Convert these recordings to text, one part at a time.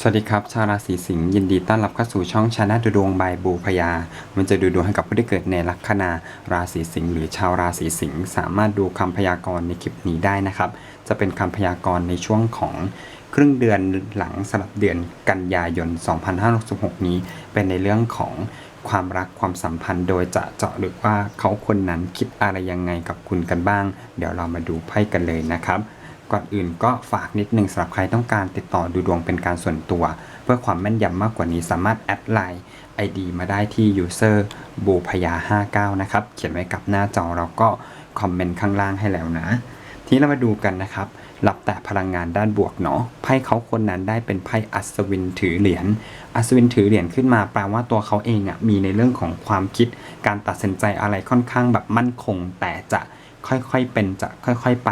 สวัสดีครับ ชาวราศีสิงห์ยินดีต้อนรับเข้าสู่ช่องชาแนลดูดวงบายบูพยา มันจะดูดวงให้กับผู้ที่เกิดในลัคนาราศีสิงห์หรือชาวราศีสิงห์สามารถดูคำพยากรณ์ในคลิปนี้ได้นะครับ จะเป็นคำพยากรณ์ในช่วงของครึ่งเดือนหลังสลับเดือนกันยายน 2566 นี้ เป็นในเรื่องของความรักความสัมพันธ์โดยจะเจาะลึกว่าเขาคนนั้นคิดอะไรยังไงกับคุณกันบ้าง เดี๋ยวเรามาดูไพ่กันเลยนะครับ ก่อนอื่นก็ฝากนิดนึงสำหรับใครต้องการติดต่อดูดวงเป็นการส่วนตัว เพื่อความแม่นยำมากกว่านี้สามารถแอดไลน์ ID มาได้ที่ user บูพยา59 นะครับ เขียนไว้กับหน้าจอแล้วก็คอมเมนต์ข้างล่างให้แล้วนะ ทีนี้เรามาดูกันนะครับรับแต่พลังงานด้านบวกเนาะไพ่เขาคนนั้นได้เป็นไพ่อัศวินถือเหรียญอัศวินถือเหรียญขึ้นมาแปลว่าตัวเขาเองอะมีในเรื่องของความคิดการตัดสินใจอะไรค่อนข้างแบบมั่นคง แต่จะ ค่อยๆเป็นจะค่อยๆไป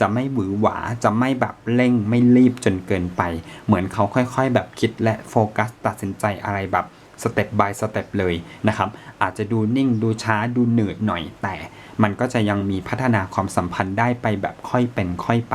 จะไม่หวือหวาจะไม่แบบเร่งไม่รีบจนเกินไป เหมือนเขาค่อยๆ แบบคิดและโฟกัสตัดสินใจอะไรแบบสเต็ป by สเต็ปเลยนะครับ อาจจะดูนิ่งดูช้าดูเหนืดหน่อย แต่มันก็จะยังมีพัฒนาความสัมพันธ์ได้ไปแบบค่อยเป็นค่อยไป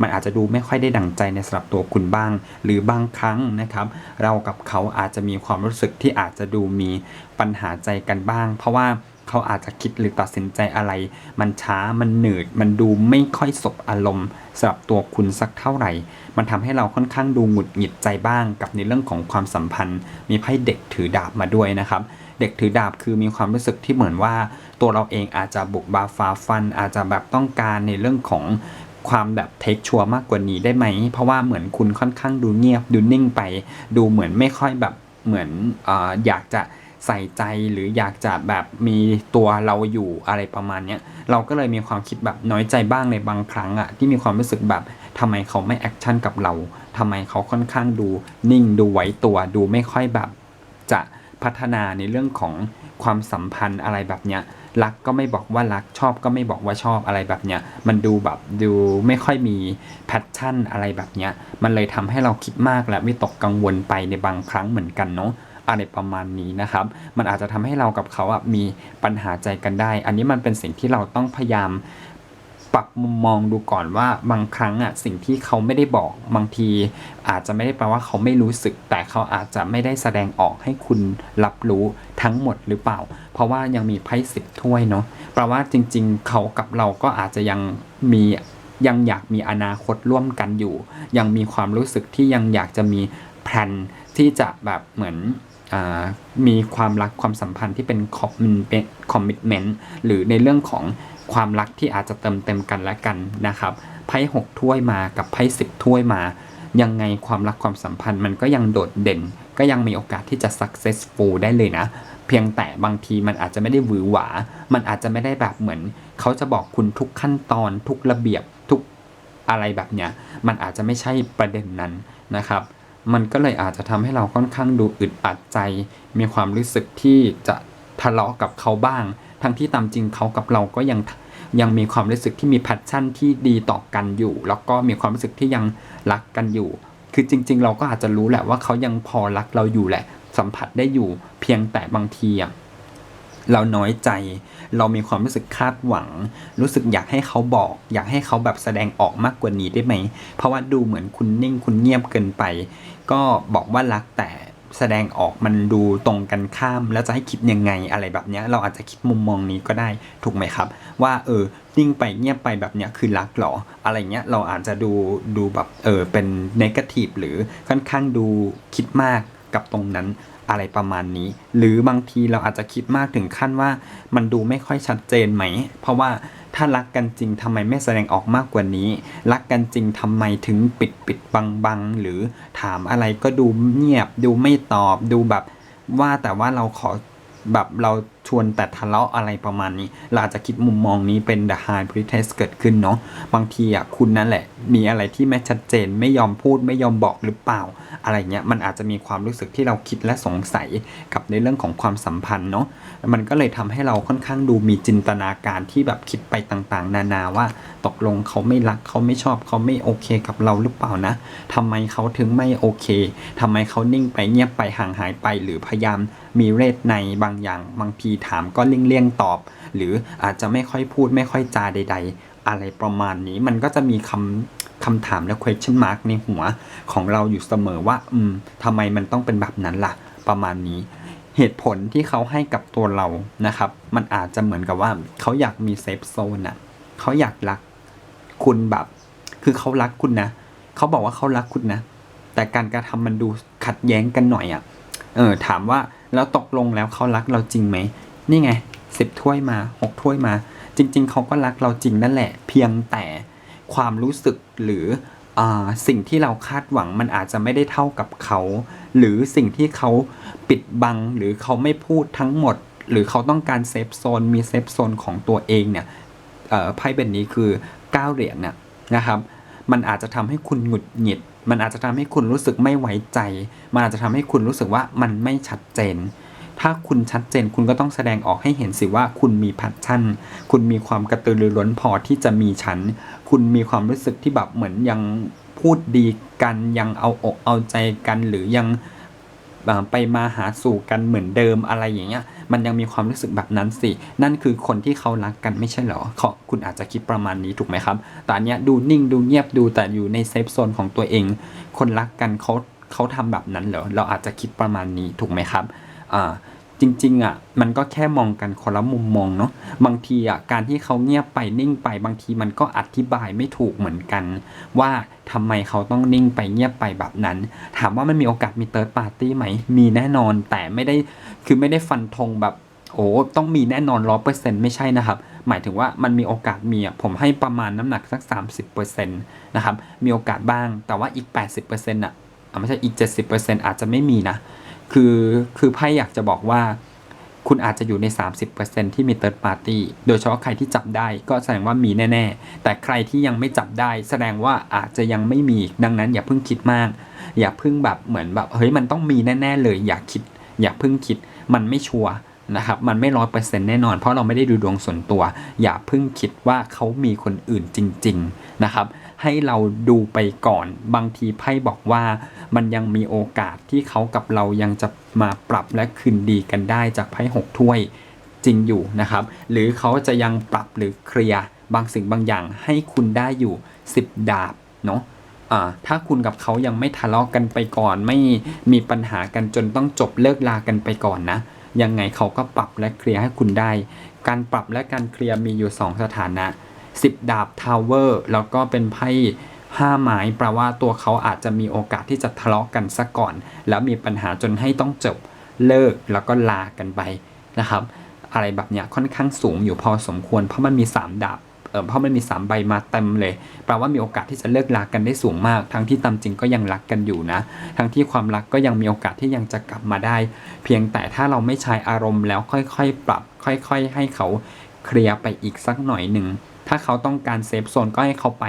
มันอาจจะดูไม่ค่อยได้ดั่งใจในสำหรับตัวคุณบ้าง หรือบางครั้งนะครับ เรากับเขาอาจจะมีความรู้สึกที่อาจจะดูมีปัญหาใจกันบ้าง เพราะว่า เขาอาจจะคิดหรือตัดสินใจอะไร มันช้ามันหนืด มันดูไม่ค่อยสบอารมณ์สำหรับตัวคุณสักเท่าไหร่ มันทำให้เราค่อนข้างดูหงุดหงิดใจบ้างกับในเรื่องของความสัมพันธ์ มีไพ่เด็กถือดาบมาด้วยนะครับ เด็กถือดาบคือมีความรู้สึกที่เหมือนว่า ตัวเราเองอาจจะบุกบาฟาฟัน อาจจะแบบต้องการในเรื่องของความแบบเทคชัวร์มากกว่านี้ได้ไหม เพราะว่าเหมือนคุณค่อนข้างดูเงียบดูนิ่งไป ดูเหมือนไม่ค่อยแบบเหมือนออยากจะ ใส่ใจหรืออยากจะแบบมีตัวเราอยู่อะไรประมาณเนี้ยเราก็เลยมีความคิดแบบน้อยใจบ้างในบางครั้งอะที่มีความรู้สึกแบบทำไมเขาไม่แอคชั่นกับเราทำไมเขาค่อนข้างดูนิ่งดูไว้ตัวดูไม่ค่อยแบบจะพัฒนาในเรื่องของความสัมพันธ์อะไรแบบเนี้ยรักก็ไม่บอกว่ารักชอบก็ไม่บอกว่าชอบอะไรแบบเนี้ยมันดูแบบดูไม่ค่อยมีแพชชั่นอะไรแบบเนี้ยมันเลยทำให้เราคิดมากและวิตกกังวลไปในบางครั้งเหมือนกันเนาะ อะไรประมาณนี้นะครับ มันอาจจะทำให้เรากับเขาอะมีปัญหาใจกันได้ อันนี้มันเป็นสิ่งที่เราต้องพยายามปรับมุมมองดูก่อนว่าบางครั้งอะสิ่งที่เขาไม่ได้บอกบางที อาจจะไม่ได้แปลว่าเขาไม่รู้สึก แต่เขาอาจจะไม่ได้แสดงออกให้คุณรับรู้ทั้งหมดหรือเปล่า เพราะว่ายังมีไพ่สิบถ้วยเนาะแปลว่าจริง ๆ เขากับเราก็อาจจะยังมียังอยากมีอนาคตร่วมกันอยู่ ยังมีความรู้สึกที่ยังอยากจะมีแผนที่จะแบบเหมือน มีความรักความสัมพันธ์ที่เป็นคอมเป็นคอมมิชเมนต์หรือในเรื่องของความรักที่อาจจะเติมเต็มกันและกันนะครับไพ่หกถ้วยมากับไพ่สิบถ้วยมา ยังไงความรักความสัมพันธ์มันก็ยังโดดเด่น ก็ยังมีโอกาสที่จะ successful ได้เลยนะ เพียงแต่บางทีมันอาจจะไม่ได้หวือหวา มันอาจจะไม่ได้แบบเหมือน เขาจะบอกคุณทุกขั้นตอนทุกระเบียบทุกอะไรแบบเนี้ยมันอาจจะไม่ใช่ประเด็นนั้นนะครับ มันก็เลยอาจจะทำให้เราค่อนข้างดูอึดอัดใจ มีความรู้สึกที่จะทะเลาะกับเขาบ้าง ทั้งที่ตามจริงเขากับเราก็ยังยังมีความรู้สึกที่มีแพชชั่นที่ดีต่อกันอยู่ แล้วก็มีความรู้สึกที่ยังรักกันอยู่ คือจริง ๆ เราก็อาจจะรู้แหละว่าเขายังพอรักเราอยู่แหละ สัมผัสได้อยู่ เพียงแต่บางทีอะ เราน้อยใจ เรามีความรู้สึกคาดหวัง รู้สึกอยากให้เขาบอก อยากให้เขาแบบแสดงออกมากกว่านี้ได้ไหม เพราะว่าดูเหมือนคุณนิ่งคุณเงียบเกินไป ก็บอกว่ารักแต่แสดงออกมันดูตรงกันข้าม แล้วจะให้คิดยังไงอะไรแบบเนี้ย เราอาจจะคิดมุมมองนี้ก็ได้ถูกไหมครับ ว่าเออนิ่งไปเงียบไปแบบเนี้ยคือรักเหรอ อะไรเงี้ยเราอาจจะดูดูแบบเออเป็นนกาทีฟหรือค่อนข้างดูคิดมากกับตรงนั้น อะไรประมาณนี้ หรือบางทีเราอาจจะคิดมากถึงขั้นว่ามันดูไม่ค่อยชัดเจนไหม เพราะว่าถ้ารักกันจริงทำไมไม่แสดงออกมากกว่านี้ รักกันจริงทำไมถึงปิดปิดบังบังหรือถามอะไรก็ดูเงียบ ดูไม่ตอบดูแบบว่าแต่ว่าเราขอแบบเรา ชวนแต่ทะเลาะอะไรประมาณนี้ เราอาจจะคิดมุมมองนี้เป็น the high priestess เกิดขึ้นเนาะบางทีอะคุณนั่นแหละ มีอะไรที่ไม่ชัดเจนไม่ยอมพูดไม่ยอมบอกหรือเปล่า อะไรเงี้ยมันอาจจะมีความรู้สึกที่เราคิดและสงสัยกับในเรื่องของความสัมพันธ์เนาะมันก็เลยทำให้เราค่อนข้างดูมีจินตนาการที่แบบคิดไปต่างๆ นานาว่าตกลงเขาไม่รักเขาไม่ชอบเขาไม่โอเคกับเราหรือเปล่านะทำไมเขาถึงไม่โอเคทำไมเขานิ่งไปเงียบไปห่างหายไปหรือพยายามมีเรทในบางอย่างบางทีถามก็เลี่ยงๆตอบ หรืออาจจะไม่ค่อยพูดไม่ค่อยจาใด ๆ อะไรประมาณนี้มันก็จะมีคำคำถามและ question mark ในหัวของเราอยู่เสมอว่า อืมทำไมมันต้องเป็นแบบนั้นล่ะ ประมาณนี้เหตุผลที่เขาให้กับตัวเรานะครับ มันอาจจะเหมือนกับว่าเขาอยากมีเซฟโซนอะเขาอยากรักคุณแบบ คือเขารักคุณนะเขาบอกว่าเขารักคุณนะ แต่การกระทำมันดูขัดแย้งกันหน่อยอะ เออ ถามว่า แล้วตกลงแล้วเขารักเราจริงไหม นี่ไงสิบถ้วยมาหกถ้วยมา จริง ๆ เขาก็รักเราจริงนั่นแหละ เพียงแต่ความรู้สึกหรืออสิ่งที่เราคาดหวังมันอาจจะไม่ได้เท่ากับเขา หรือสิ่งที่เขาปิดบัง หรือเขาไม่พูดทั้งหมด หรือเขาต้องการเซฟโซนมีเซฟโซนของตัวเองเนี่ยไพ่เป็นนี้คือ 9 เหรียญเนี่ยนะครับ มันอาจจะทำให้คุณหงุดหงิด มันอาจจะทำให้คุณรู้สึกไม่ไว้ใจ มันอาจจะทำให้คุณรู้สึกว่ามันไม่ชัดเจน ถ้าคุณชัดเจนคุณก็ต้องแสดงออกให้เห็นสิว่าคุณมีพัชชั่น คุณมีความกระตือรือร้นพอที่จะมีฉัน คุณมีความรู้สึกที่แบบเหมือนยังพูดดีกันยังเอาอกเอาใจกันหรือยัง ไปมาหาสู่กันเหมือนเดิมอะไรอย่างเงี้ยมันยังมีความรู้สึกแบบนั้นสิ นั่นคือคนที่เขารักกันไม่ใช่เหรอเขาคุณอาจจะคิดประมาณนี้ถูกไหมครับ แต่อันเนี้ยดูนิ่งดูเงียบดูแต่อยู่ในเซฟโซนของตัวเอง คนรักกันเขาเขาทำแบบนั้นเหรอ เราอาจจะคิดประมาณนี้ถูกไหมครับ อ่า จริงๆอะมันก็แค่มองกันคนละมุมมองเนาะบางทีอะการที่เขาเงียบไปนิ่งไป บางทีมันก็อธิบายไม่ถูกเหมือนกัน ว่าทำไมเขาต้องนิ่งไปเงียบไปแบบนั้น ถามว่ามันมีโอกาสมีเติร์ดปาร์ตี้ไหม มีแน่นอนแต่ไม่ได้คือไม่ได้ฟันธงแบบโอ้ต้องมีแน่นอนร้อเปอร์เซ็นต์ไม่ใช่นะครับ หมายถึงว่ามันมีโอกาสมีอะผมให้ประมาณน้ำหนักสัก 30%นะครับ มีโอกาสบ้างแต่ว่าอีก 80%อะอะไม่ใช่อีก 70%อาจจะไม่มีนะ คือคือไพ่อยากจะบอกว่า คุณอาจจะอยู่ใน 30%ที่มี third party โดยเฉพาะใครที่จับได้ก็แสดงว่ามีแน่ ๆ แต่ใครที่ยังไม่จับได้ แสดงว่าอาจจะยังไม่มีดังนั้น อย่าเพิ่งคิดมาก อย่าเพิ่งแบบเหมือนแบบเฮ้ยมันต้องมีแน่ ๆ เลย อย่าคิด อย่าเพิ่งคิดมันไม่ชัวร์นะครับมันไม่ร้อยเปอร์เซ็นต์แน่นอน เพราะเราไม่ได้ดูดวงส่วนตัว อย่าเพิ่งคิดว่าเขามีคนอื่นจริง ๆ นะครับ ให้เราดูไปก่อน บางทีไพ่บอกว่ามันยังมีโอกาสที่เขากับเรายังจะมาปรับและคืนดีกันได้จากไพ่หกถ้วยจริงอยู่นะครับ หรือเขาจะยังปรับหรือเคลียร์บางสิ่งบางอย่างให้คุณได้อยู่ 10 ดาบเนาะถ้าคุณกับเขายังไม่ทะเลาะกันไปก่อน ไม่มีปัญหากันจนต้องจบเลิกลากันไปก่อนนะ ยังไงเขาก็ปรับและเคลียร์ให้คุณได้ การปรับและการเคลียร์มีอยู่ 2 สถานะ 10 ดาบทาวเวอร์แล้วก็เป็นไพ่ห้าไม้แปลว่าตัวเขาอาจจะมีโอกาสที่จะทะเลาะกันซะก่อน แล้วมีปัญหาจนให้ต้องจบเลิกแล้วก็ลากันไปนะครับ อะไรแบบเนี้ยค่อนข้างสูงอยู่พอสมควร เพราะมันมี 3 ดาบเออเพราะมันมี 3 ใบมาเต็มเลยแปลว่ามีโอกาสที่จะเลิกลากันได้สูงมาก ทั้งที่ตามจริงก็ยังรักกันอยู่นะ ทั้งที่ความรักก็ยังมีโอกาสที่ยังจะกลับมาได้ เพียงแต่ถ้าเราไม่ใช้อารมณ์แล้วค่อยๆ ปรับ ค่อย ๆ ให้เขาเคลียร์ไปอีกสักหน่อยหนึ่ง ถ้าเขาต้องการเซฟโซนก็ให้เขาไป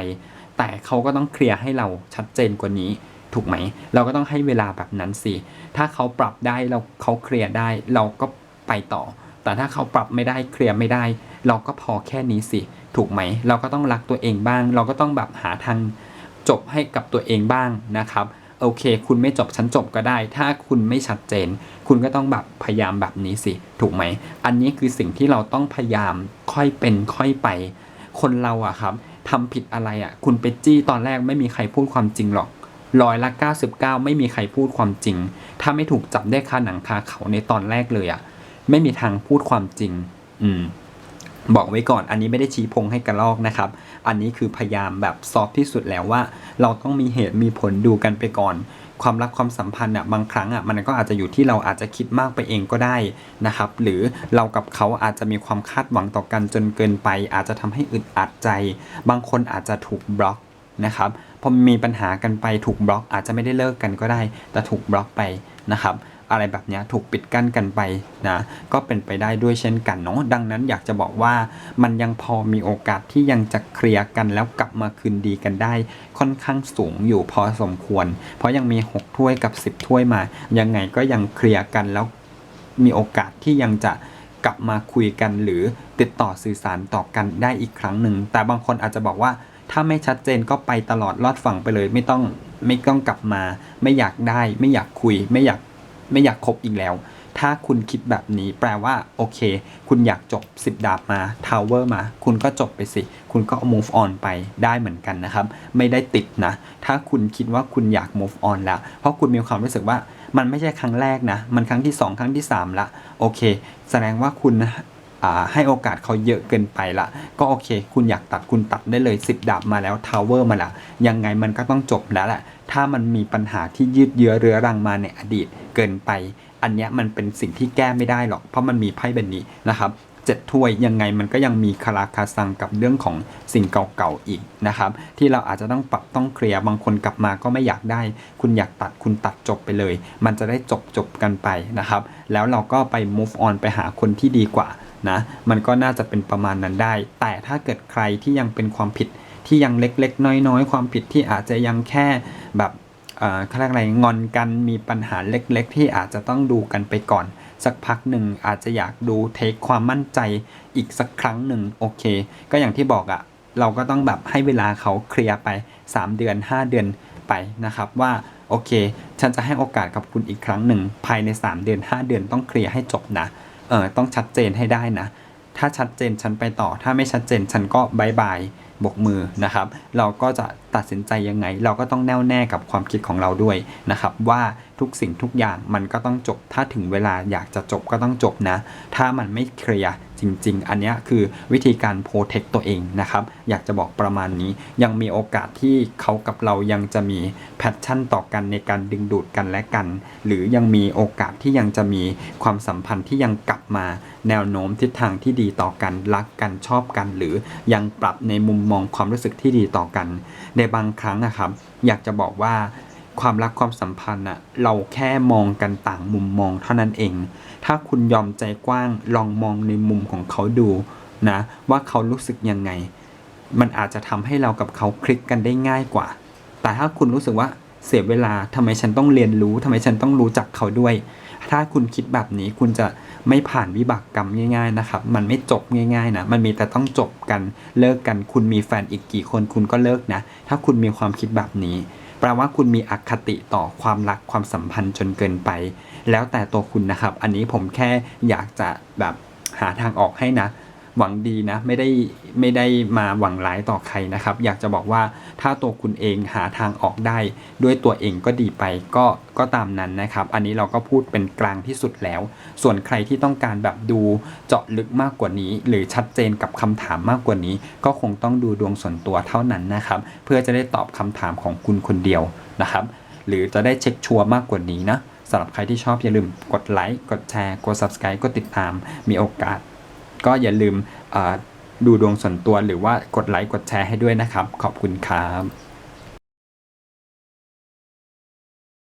แต่เขาก็ต้องเคลียร์ให้เราชัดเจนกว่านี้ถูกไหม เราก็ต้องให้เวลาแบบนั้นสิ ถ้าเขาปรับได้เราเขาเคลียร์ได้เราก็ไปต่อ แต่ถ้าเขาปรับไม่ได้เคลียร์ไม่ได้ เราก็พอแค่นี้สิ ถูกไหม เราก็ต้องรักตัวเองบ้าง เราก็ต้องแบบหาทางจบให้กับตัวเองบ้างนะครับโอเค คุณไม่จบฉันจบก็ได้ ถ้าคุณไม่ชัดเจน คุณก็ต้องแบบพยายามแบบนี้สิ ถูกไหม อันนี้คือสิ่งที่เราต้องพยายามค่อยเป็นค่อยไป คนเราอะครับทำผิดอะไรอะคุณไปจี้ตอนแรกไม่มีใครพูดความจริงหรอกร้อยละ99 ไม่มีใครพูดความจริง ถ้าไม่ถูกจับได้คาหนังคาเขาในตอนแรกเลยอะไม่มีทางพูดความจริง อืม บอกไว้ก่อนอันนี้ไม่ได้ชี้พงให้กระลอกนะครับ อันนี้คือพยายามแบบซอฟที่สุดแล้วว่า เราต้องมีเหตุมีผลดูกันไปก่อน ความรักความสัมพันธ์อะบางครั้งอะมันก็อาจจะอยู่ที่เราอาจจะคิดมากไปเองก็ได้นะครับ หรือเรากับเขาอาจจะมีความคาดหวังต่อกันจนเกินไป อาจจะทำให้อึดอัดใจ บางคนอาจจะถูกบล็อกนะครับพอมีปัญหากันไปถูกบล็อก อาจจะไม่ได้เลิกกันก็ได้ แต่ถูกบล็อกไปนะครับ อะไรแบบนี้ถูกปิดกั้นกันไปนะก็เป็นไปได้ด้วยเช่นกันเนาะดังนั้นอยากจะบอกว่ามันยังพอมีโอกาสที่ยังจะเคลียร์กันแล้วกลับมาคืนดีกันได้ ค่อนข้างสูงอยู่พอสมควร เพราะยังมี 6 ถ้วยกับ 10 ถ้วยมา ยังไงก็ยังเคลียร์กันแล้วมีโอกาสที่ยังจะกลับมาคุยกันหรือติดต่อสื่อสารต่อกันได้อีกครั้งหนึ่ง แต่บางคนอาจจะบอกว่าถ้าไม่ชัดเจนก็ไปตลอดรอดฝั่งไปเลย ไม่ต้องไม่ต้องกลับมา ไม่อยากได้ ไม่อยากคุย ไม่อยาก ไม่อยากคบอีกแล้ว ถ้าคุณคิดแบบนี้แปลว่าโอเค คุณอยากจบ 10 ดาบมาทาวเวอร์มา คุณก็จบไปสิ คุณก็ move on ไปได้เหมือนกันนะครับ ไม่ได้ติดนะ ถ้าคุณคิดว่าคุณอยาก move on แล้ว เพราะคุณมีความรู้สึกว่ามันไม่ใช่ครั้งแรกนะ มันครั้งที่ 2 ครั้งที่ 3 ละ โอเค แสดงว่าคุณ ให้โอกาสเขาเยอะเกินไปละก็โอเค คุณอยากตัดคุณตัดได้เลย 10ดาบมาแล้วทาวเวอร์มาล้วยังไงมันก็ต้องจบแล้วแหละถ้ามันมีปัญหาที่ยืดเยื้อเรื้อรังมาในอดีตเกินไป อันนี้มันเป็นสิ่งที่แก้ไม่ได้หรอก เพราะมันมีไพ่แบบนี้นะครับเจ็ดถ้วยยังไงมันก็ยังมีคาราคาซังกับเรื่องของสิ่งเก่าๆอีกนะครับ ที่เราอาจจะต้องปรับต้องเคลียร์บางคนกลับมาก็ไม่อยากได้ คุณอยากตัดคุณตัดจบไปเลย มันจะได้จบจบกันไปนะครับ แล้วเราก็ไป move on ไปหาคนที่ดีกว่า นะมันก็น่าจะเป็นประมาณนั้นได้ แต่ถ้าเกิดใครที่ยังเป็นความผิดที่ยังเล็กๆ น้อยๆ ความผิดที่อาจจะยังแค่แบบเอ่อเขาเรียกอะไรงอนกันมีปัญหาเล็กๆ ที่อาจจะต้องดูกันไปก่อน สักพักหนึ่งอาจจะอยากดูเทคความมั่นใจอีกสักครั้งหนึ่งโอเค ก็อย่างที่บอกอะ่ะเราก็ต้องแบบให้เวลาเขาเคลียร์ไป 3 เดือน 5 เดือนไปนะครับว่าโอเค ฉันจะให้โอกาสกับคุณอีกครั้งหนึ่งภายใน 3 เดือน 5 เดือนต้องเคลียร์ให้จบนะ เออต้องชัดเจนให้ได้นะ ถ้าชัดเจนฉันไปต่อ ถ้าไม่ชัดเจนฉันก็บายบายบกมือนะครับ เราก็จะตัดสินใจยังไง เราก็ต้องแน่วแน่กับความคิดของเราด้วยนะครับ ว่าทุกสิ่งทุกอย่างมันก็ต้องจบ ถ้าถึงเวลาอยากจะจบก็ต้องจบนะ ถ้ามันไม่เคลียร์ จริง ๆ อันนี้คือวิธีการโปรเทคตัวเองนะครับ อยากจะบอกประมาณนี้ ยังมีโอกาสที่เขากับเรายังจะมีแพชชั่นต่อกันในการดึงดูดกันและกัน หรือยังมีโอกาสที่ยังจะมีความสัมพันธ์ที่ยังกลับมาแนวโน้มทิศทางที่ดีต่อกันรักกันชอบกัน หรือยังปรับในมุมมองความรู้สึกที่ดีต่อกัน ในบางครั้งนะครับ อยากจะบอกว่า ความรักความสัมพันธ์อะเราแค่มองกันต่างมุมมองเท่านั้นเอง ถ้าคุณยอมใจกว้างลองมองในมุมของเขาดูนะว่าเขารู้สึกยังไง มันอาจจะทำให้เรากับเขาคลิกกันได้ง่ายกว่า แต่ถ้าคุณรู้สึกว่าเสียเวลาทำไมฉันต้องเรียนรู้ทำไมฉันต้องรู้จักเขาด้วย ถ้าคุณคิดแบบนี้คุณจะไม่ผ่านวิบากกรรมง่าย ๆนะครับ มันไม่จบง่ายๆนะ มันมีแต่ต้องจบกันเลิกกัน คุณมีแฟนอีกกี่คนคุณก็เลิกนะ ถ้าคุณมีความคิดแบบนี้ แปลว่าคุณมีอคติต่อความรักความสัมพันธ์จนเกินไป แล้วแต่ตัวคุณนะครับ อันนี้ผมแค่อยากจะแบบหาทางออกให้นะ หวังดีนะ ไม่ได้ไม่ได้มาหวังร้ายต่อใครนะครับ อยากจะบอกว่าถ้าตัวคุณเองหาทางออกได้ ด้วยตัวเองก็ดีไปก็ก็ตามนั้นนะครับ อันนี้เราก็พูดเป็นกลางที่สุดแล้ว ส่วนใครที่ต้องการแบบดูเจาะลึกมากกว่านี้ หรือชัดเจนกับคำถามมากกว่านี้ ก็คงต้องดูดวงส่วนตัวเท่านั้นนะครับ เพื่อจะได้ตอบคำถามของคุณคนเดียวนะครับ หรือจะได้เช็คชัวร์มากกว่านี้นะสำหรับใครที่ชอบอย่าลืมกดไลค์ กดแชร์ กด subscribe กดติดตาม มีโอกาส ก็อย่าลืมดูดวงส่วนตัวหรือว่ากดไลค์กดแชร์ให้ด้วยนะครับ ขอบคุณครับ